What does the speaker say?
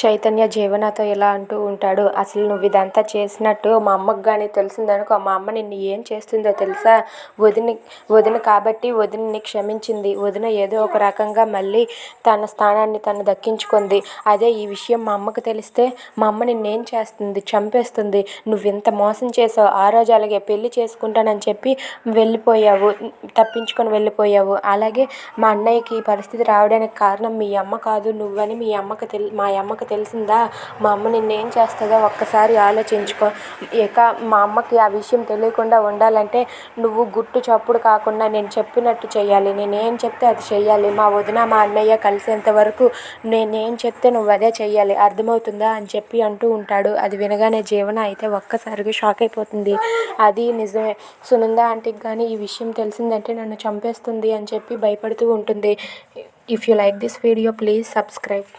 చైతన్య జీవనతో ఇలా అంటూ ఉంటాడు. అసలు నువ్వు ఇదంతా చేసినట్టు మా అమ్మకు కానీ తెలిసిందనుకో మా అమ్మ నిన్ను ఏం చేస్తుందో తెలుసా? వదిన వదిన కాబట్టి వదినని క్షమించింది. వదిన ఏదో ఒక రకంగా మళ్ళీ తన స్థానాన్ని తను దక్కించుకుంది. అదే ఈ విషయం మా అమ్మకు తెలిస్తే మా అమ్మ నిన్నేం చేస్తుంది? చంపేస్తుంది. నువ్వు ఇంత మోసం చేసావు ఆ రోజు అలాగే పెళ్ళి చేసుకుంటానని చెప్పి వెళ్ళిపోయావు. తప్పించుకొని వెళ్ళిపోయావు. అలాగే మా అన్నయ్యకి ఈ పరిస్థితి రావడానికి కారణం మీ అమ్మ కాదు. నువ్వని మీ అమ్మకు తెలి మా అమ్మకి తెలిసిందా? మా అమ్మ నిన్నేం చేస్తుందో ఒక్కసారి ఆలోచించుకో. ఇక మా అమ్మకి ఆ విషయం తెలియకుండా ఉండాలంటే నువ్వు గుట్టు చప్పుడు కాకుండా నేను చెప్పినట్టు చేయాలి నేనేం చెప్తే అది చెయ్యాలి. మా వదిన మా అన్నయ్య కలిసేంత వరకు నేనేం చెప్తే నువ్వు అదే చెయ్యాలి. అర్థమవుతుందా? అని చెప్పి అంటూ ఉంటాడు. అది వినగానే జీవన అయితే ఒక్కసారిగా షాక్ అయిపోతుంది. అది నిజమే. సునంద ఆంటీకి కానీ ఈ విషయం తెలిసిందంటే నన్ను చంపేస్తుంది అని చెప్పి భయపడుతూ ఉంటుంది. If you like this video please subscribe